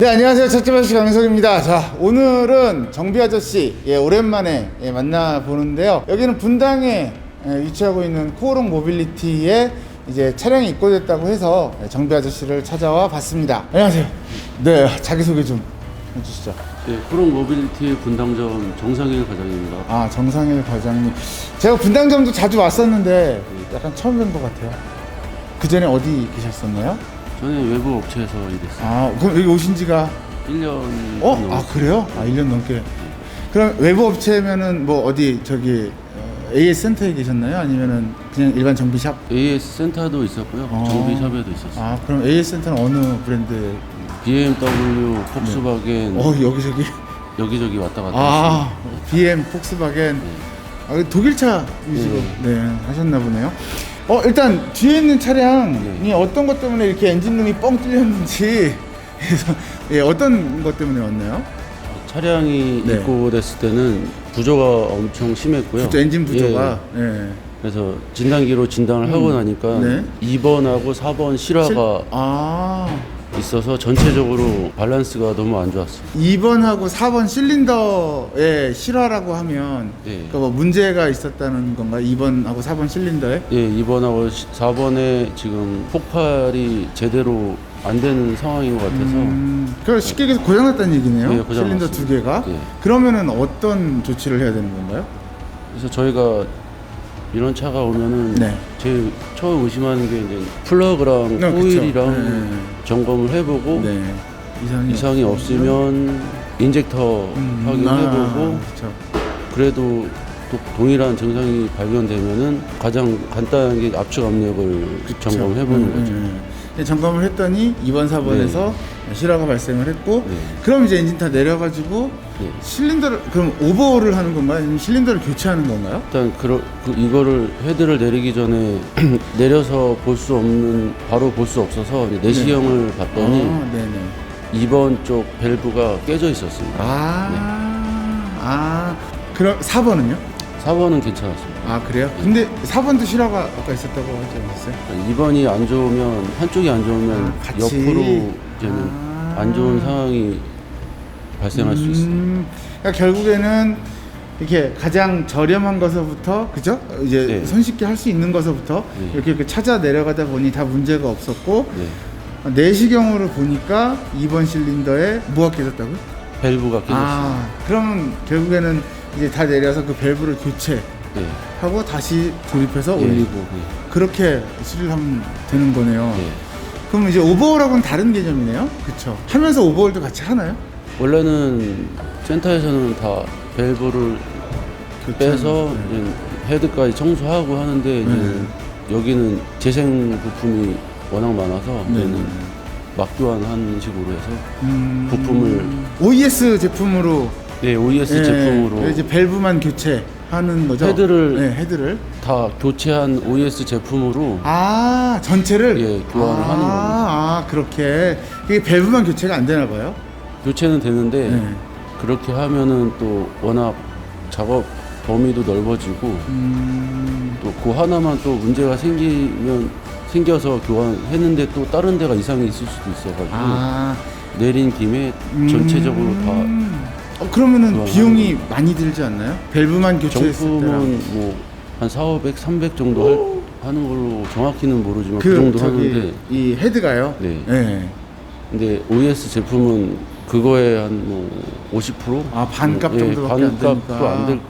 네 안녕하세요. 첫째 아저씨 강석입니다. 자 오늘은 정비 아저씨 예, 오랜만에 예, 만나보는데요. 여기는 분당에 예, 위치하고 있는 코오롱 모빌리티에 이제 차량이 입고됐다고 해서 예, 정비 아저씨를 찾아와 봤습니다. 안녕하세요. 네 자기소개 좀 해주시죠. 네, 프롱 모빌리티 분당점 정상일 과장입니다. 아 정상일 과장님. 제가 분당점도 자주 왔었는데 약간 처음 뵌 것 같아요. 그 전에 어디 계셨었나요? 저는 외부 업체에서 일했어요. 아 그럼 여기 오신 지가 1년 어? 아 그래요? 아 1년 넘게 그럼 외부 업체면은 뭐 어디 저기 어, AS 센터에 계셨나요? 아니면은 그냥 일반 정비샵? AS 센터도 있었고요. 어. 정비샵에도 있었어요. 아 그럼 AS 센터는 어느 브랜드? BMW, 폭스바겐 어 여기저기 여기저기 왔다 갔다 아 했어요. BM, 폭스바겐 아, 독일차 위주로 네. 하셨나 보네요 어 일단 뒤에 있는 차량이 네. 어떤 것 때문에 이렇게 엔진룸이 뻥 뚫렸는지 그래서 예 어떤 것 때문에 왔나요? 차량이 네. 입고 됐을 때는 부조가 엄청 심했고요. 부조, 엔진 부조가 예, 예. 그래서 진단기로 진단을 하고 나니까 네. 2번하고 4번 실화가 실- 아 있어서 전체적으로 밸런스가 너무 안 좋았어요. 2번하고 4번 실린더의 실화라고 하면 네. 그러니까 뭐 문제가 있었다는 건가요? 2번하고 4번 실린더에? 예, 2번하고 4번에 지금 폭발이 제대로 안 되는 상황인 것 같아서 음, 그 쉽게 얘기해서 고장났다는 얘기네요. 예, 고장 실린더 났습니다. 두 개가. 예. 그러면은 어떤 조치를 해야 되는 건가요? 그래서 저희가 이런 차가 오면은 네. 제일 처음 의심하는 게 이제 플러그랑 네. 코일이랑 네. 점검을 해보고 네. 이상이, 이상이 없으면 인젝터 음, 확인해보고 아, 그쵸. 그래도 또 동일한 증상이 발견되면은 가장 간단한 게 압축 압력을 점검해보는 음, 거죠. 음, 음. 점검을 했더니 2번, 4번에서 실화가 발생을 했고 네. 그럼 이제 엔진 다 내려가지고 네. 실린더를 그럼 오버홀을 하는 건가요? 아니면 실린더를 교체하는 건가요? 일단 그러, 그 이거를 헤드를 내리기 전에 내려서 볼 수 없는 바로 볼 수 없어서 이제 내시경을 봤더니 아, 네네. 2번 쪽 밸브가 깨져 있었습니다. 아, 네. 아, 그럼 4번은요? 4번은 괜찮았습니다. 아, 그래요? 근데 4번도 실화가 아까 있었다고 하지 않았어요? 2번이 안 좋으면 한쪽이 안 좋으면 아, 같이? 옆으로 이제는 아. 안 좋은 상황이 발생할 수 있어요. 음, 그러니까 결국에는 이렇게 가장 저렴한 것서부터 그죠? 이제 네. 손쉽게 할 수 있는 것서부터 네. 이렇게, 이렇게 찾아 내려가다 보니 다 문제가 없었고 네. 내시경으로 보니까 2번 실린더에 뭐가 깨졌다고요? 밸브가 깨졌어요. 아, 그러면 결국에는 이제 다 내려서 그 밸브를 교체하고 네. 다시 조립해서 예. 올리고 네. 그렇게 수리를 하면 되는 거네요. 네. 그럼 이제 오버홀하고는 다른 개념이네요. 그렇죠. 하면서 오버홀도 같이 하나요? 원래는 센터에서는 다 밸브를 빼서 네. 이제 헤드까지 청소하고 하는데 이제 네. 여기는 재생 부품이 워낙 많아서 네. 이제는 막 교환하는 식으로 해서 음, 부품을 OES 제품으로 네, OES 예, 제품으로 이제 밸브만 교체하는 거죠. 헤드를- 네, 헤드를 다 교체한 OES 제품으로 아 전체를 예, 교환을 아, 하는 겁니다. 아 그렇게 이게 밸브만 교체가 안 되나 봐요. 교체는 되는데 네. 그렇게 하면은 또 워낙 작업 범위도 넓어지고 음, 또그 하나만 또 문제가 생기면 생겨서 교환했는데 또 다른 데가 이상이 있을 수도 있어가지고 아 내린 김에 전체적으로 다 음. 어, 그러면은 교환하는 비용이 많이 들지 않나요? 밸브만 교체했을 때랑 정품은 뭐 한 4, 500, 300 정도 할, 하는 걸로 정확히는 모르지만 그, 그 정도 저기 하는데 이 헤드가요. 네. 네. 근데 OES 제품은 그거에 한 뭐 50%? 아, 반값 정도밖에 안 반값도 되니까. 안, 될,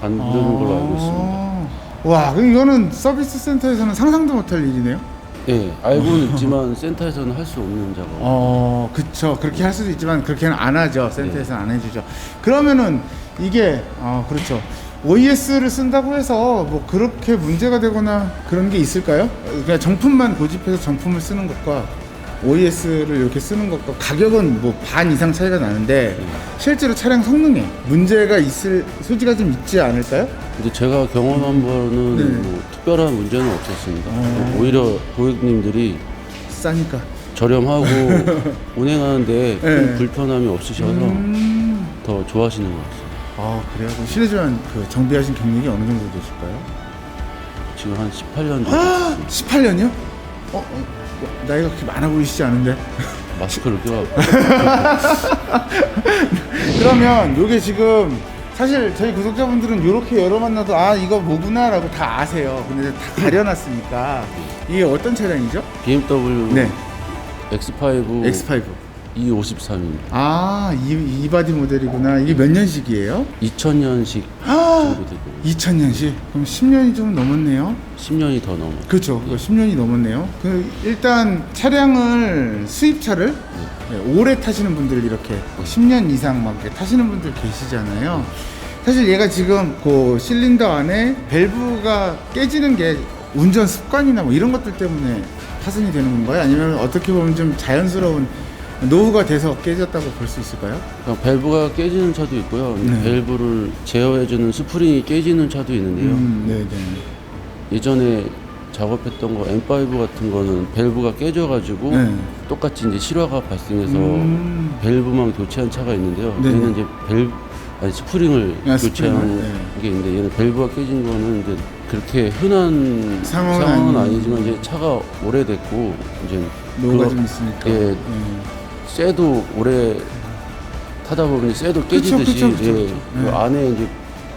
안 되는 걸로 알고 있습니다. 아. 와, 그럼 이거는 서비스 센터에서는 상상도 못할 일이네요. 예, 알고는 있지만 센터에서는 할 수 없는 작업. 어, 그쵸. 그렇게 할 수도 있지만 그렇게는 안 하죠. 센터에서는 안 해주죠. 그러면은 이게, 어, 그렇죠. OES를 쓴다고 해서 뭐 그렇게 문제가 되거나 그런 게 있을까요? 그냥 정품만 고집해서 정품을 쓰는 것과 OES를 이렇게 쓰는 것과 가격은 뭐 반 이상 차이가 나는데 실제로 차량 성능에 문제가 있을 소지가 좀 있지 않을까요? 근데 제가 경험한 바로는 네. 뭐 특별한 문제는 없었습니다. 어. 오히려 고객님들이 싸니까. 저렴하고 운행하는데 큰 네. 불편함이 없으셔서 음. 더 좋아하시는 것 같습니다. 아, 그래요? 그럼 실례지만 그 정비하신 경력이 어느 정도 되실까요? 지금 한 18년 정도. 아, 18년이요? 어, 어, 나이가 그렇게 많아 보이시지 않은데? 마스크를 껴. 그러면 요게 지금 사실 저희 구독자분들은 이렇게 열어 만나도 아 이거 뭐구나라고 다 아세요. 근데 다 가려놨으니까 이게 어떤 차량이죠? BMW 네, X5 X5. E53입니다. 아, 이, 이 바디 모델이구나. 이게 몇 년식이에요? 2000년식 아, 정도 되고 2000년식. 그럼 10년이 좀 넘었네요. 10년이 더 넘어. 그렇죠. 그거 10년이 넘었네요. 그 일단 차량을 수입차를 네, 오래 타시는 분들 이렇게 10년 이상 막 이렇게 타시는 분들 계시잖아요. 사실 얘가 지금 그 실린더 안에 밸브가 깨지는 게 운전 습관이나 뭐 이런 것들 때문에 파손이 되는 건가요? 아니면 어떻게 보면 좀 자연스러운 노후가 돼서 깨졌다고 볼 수 있을까요? 그냥 밸브가 깨지는 차도 있고요. 네. 밸브를 제어해주는 스프링이 깨지는 차도 있는데요. 음, 네, 네. 예전에 작업했던 거 M5 같은 거는 밸브가 깨져가지고 네. 똑같이 이제 실화가 발생해서 음. 밸브만 교체한 차가 있는데요. 네네. 얘는 이제 밸브 아니 스프링을 아, 교체한 스프링을, 네. 게 있는데 얘는 밸브가 깨진 거는 이제 그렇게 흔한 상황은 상황은 아니- 아니지만 이제 차가 오래됐고 이제 노후가 그거- 좀 있으니까. 예. 음. 쇠도 오래 타다 보면 쇠도 깨지듯이 그쵸, 그쵸, 그쵸, 이제 그쵸. 그 네. 안에 이제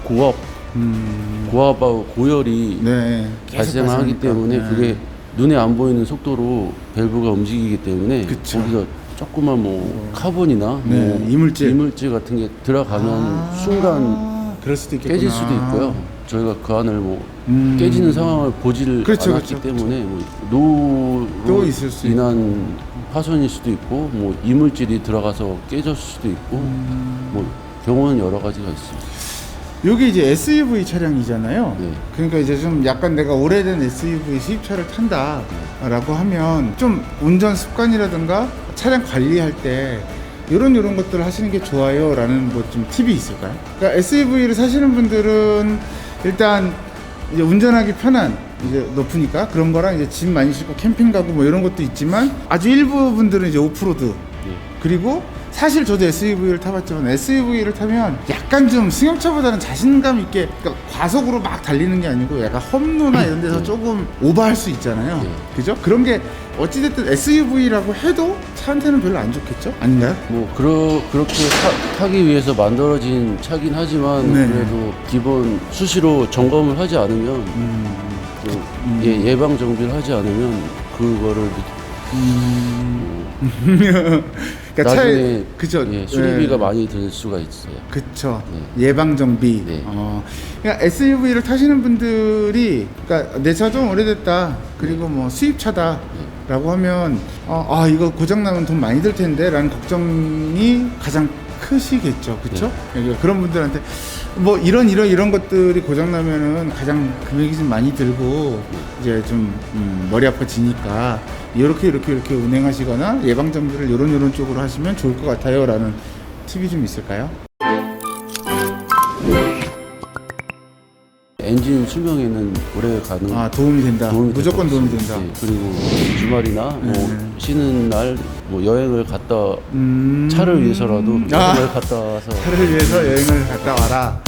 고압 음. 고압하고 고열이 네. 발생하기. 때문에 네. 그게 눈에 안 보이는 속도로 밸브가 움직이기 때문에 그쵸. 거기서 조그만 뭐 카본이나 네, 뭐 이물질. 이물질 같은 게 들어가면 아, 순간 그럴 수도 있겠구나. 깨질 수도 있고요. 저희가 그 안을 뭐 음. 깨지는 상황을 보지를 그렇죠, 않았기 그렇죠, 때문에 또뭐 있을 수 노로 인한 파손일 수도 있고 뭐 이물질이 들어가서 깨졌을 수도 있고 음. 뭐 경우는 여러 가지가 있습니다. 여기 이제 SUV 차량이잖아요. 네. 그러니까 이제 좀 약간 내가 오래된 SUV 수입차를 탄다라고 하면 좀 운전 습관이라든가 차량 관리할 때 이런 이런 것들을 하시는 게 좋아요라는 뭐 좀 팁이 있을까요? 그러니까 SUV를 사시는 분들은 일단 이제 운전하기 편한 이제 높으니까 그런 거랑 이제 짐 많이 싣고 캠핑 가고 뭐 이런 것도 있지만 아주 일부 분들은 이제 오프로드 네. 그리고 사실 저도 SUV를 타봤지만 SUV를 타면 약간 좀 승용차보다는 자신감 있게 그러니까 과속으로 막 달리는 게 아니고 약간 험로나 이런 데서 조금 오버할 수 있잖아요. 네. 그죠? 그런 게 어찌됐든 SUV라고 해도 차한테는 별로 안 좋겠죠? 아닌가요? 뭐 그러, 그렇게 타, 타기 위해서 만들어진 차긴 하지만 네. 그래도 기본 수시로 점검을 하지 않으면 음, 또 예, 예방 정비를 하지 않으면 그거를 그러니까 나중에 차에 그죠? 예, 수리비가 네. 많이 들 수가 있어요. 그쵸. 네. 예방 정비. 네. 어. 그러니까 SUV를 타시는 분들이, 그러니까 내 차 좀 오래됐다. 그리고 뭐 수입차다 라고 하면, 어, 아 이거 고장 나면 돈 많이 들 텐데 라는 걱정이 가장 크시겠죠, 그쵸? 그러니까 그런 분들한테 뭐 이런 이런 이런 것들이 고장 나면은 가장 금액이 좀 많이 들고 이제 좀 음, 머리 아파지니까 이렇게 이렇게 이렇게 운행하시거나 예방 정비를 이런 이런 쪽으로 하시면 좋을 것 같아요 라는 팁이 좀 있을까요? 엔진 수명에는 오래 가는 아 도움이 된다. 도움이 무조건 도움이 같습니다. 된다. 예, 그리고 주말이나 뭐 네. 쉬는 날 뭐 여행을 갔다 음... 차를 위해서라도 여행을 아, 갔다 와서 차를 위해서 여행을 갔다 와라.